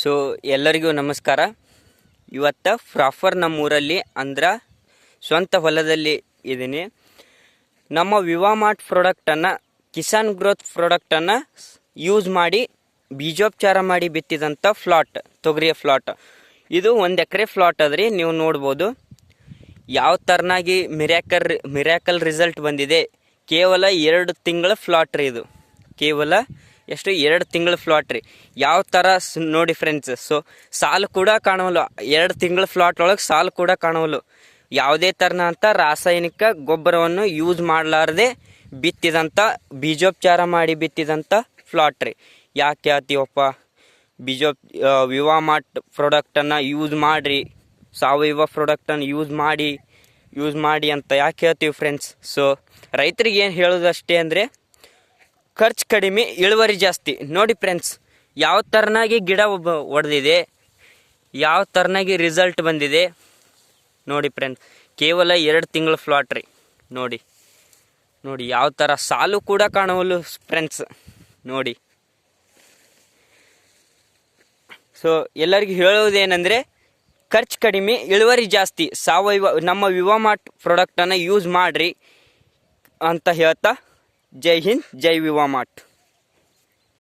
So ಎಲ್ಲರಿಗೂ ನಮಸ್ಕಾರ. ಇವತ್ತು ಪ್ರಾಫರ್ ನಮ್ಮೂರಲ್ಲಿ ಅಂದ್ರೆ ಸ್ವಂತ ಹೊಲದಲ್ಲಿ ಇದ್ದೀನಿ ನಮ್ಮ ವಿವಾ ಮಾರ್ಟ್ ಪ್ರಾಡಕ್ಟನ್ನು ಕಿಸಾನ್ ಗ್ರೋತ್ ಪ್ರಾಡಕ್ಟನ್ನು ಯೂಸ್ ಮಾಡಿ, ಬೀಜೋಪಚಾರ ಮಾಡಿ ಬಿತ್ತಿದಂಥ ಫ್ಲಾಟ್ ತೊಗರಿಯ ಫ್ಲಾಟ್ ಇದು ಒಂದು ಎಕರೆ ಫ್ಲಾಟ್ ಅದ್ರಿ, ನೀವು ನೋಡ್ಬೋದು. ಯಾವ ಥರನಾಗಿ ಮಿರ್ಯಾಕಲ್ ಮಿರ್ಯಾಕಲ್ ರಿಸಲ್ಟ್ ಬಂದಿದೆ, ಕೇವಲ ಎರಡು ತಿಂಗಳ ಫ್ಲಾಟ್ ರೀ ಇದು. ಕೇವಲ ಎಷ್ಟು ಎರಡು ತಿಂಗಳ ಫ್ಲಾಟ್ ರೀ. ಯಾವ ಥರ ನೋಡಿ ಫ್ರೆಂಡ್ಸ್ ಸೊ ಸಾಲು ಕೂಡ ಕಾಣವಲ್ಲು. ಎರಡು ತಿಂಗಳ ಫ್ಲಾಟ್ ಒಳಗೆ ಸಾಲು ಕೂಡ ಕಾಣವಲ್ಲು. ಯಾವುದೇ ಥರನಂಥ ರಾಸಾಯನಿಕ ಗೊಬ್ಬರವನ್ನು ಯೂಸ್ ಮಾಡಲಾರದೆ ಬಿತ್ತಿದಂಥ ಬೀಜೋಪಚಾರ ಮಾಡಿ ಬಿತ್ತಿದಂಥ ಫ್ಲಾಟ್ ರೀ. ಯಾಕೆ ಬೀಜೋಪ್ ವಿವಾ ಮಾರ್ಟ್ ಪ್ರಾಡಕ್ಟನ್ನು ಯೂಸ್ ಮಾಡಿರಿ. ಸಾವಯವ ಪ್ರಾಡಕ್ಟನ್ನು ಯೂಸ್ ಮಾಡಿ ಯೂಸ್ ಮಾಡಿ ಅಂತ ಯಾಕೆ ಹೇಳ್ತೀವಿ ಫ್ರೆಂಡ್ಸ್ ಸೊ ರೈತರಿಗೆ ಏನು ಹೇಳೋದಷ್ಟೇ ಅಂದರೆ ಖರ್ಚು ಕಡಿಮೆ, ಇಳುವರಿ ಜಾಸ್ತಿ. ನೋಡಿ ಫ್ರೆಂಡ್ಸ್ ಯಾವ ಥರನಾಗಿ ಗಿಡ ಒಡೆದಿದೆ, ಯಾವ ಥರನಾಗಿ ರಿಸಲ್ಟ್ ಬಂದಿದೆ, ನೋಡಿ ಫ್ರೆಂಡ್ಸ್ ಕೇವಲ ಎರಡು ತಿಂಗಳ ಫ್ಲಾಟ್ ರೀ. ನೋಡಿ ನೋಡಿ ಯಾವ ಥರ ಸಾಲು ಕೂಡ ಕಾಣವಲ್ಲು ಫ್ರೆಂಡ್ಸ್ ನೋಡಿ. ಸೊ ಎಲ್ಲರಿಗೂ ಹೇಳುವುದೇನೆಂದರೆ, ಖರ್ಚು ಕಡಿಮೆ, ಇಳುವರಿ ಜಾಸ್ತಿ, ಸಾವಯವ, ನಮ್ಮ ವಿವಾಮಾರ್ಟ್ ಪ್ರಾಡಕ್ಟನ್ನು ಯೂಸ್ ಮಾಡಿರಿ ಅಂತ ಹೇಳ್ತಾ जय हिंद जय विवा मठ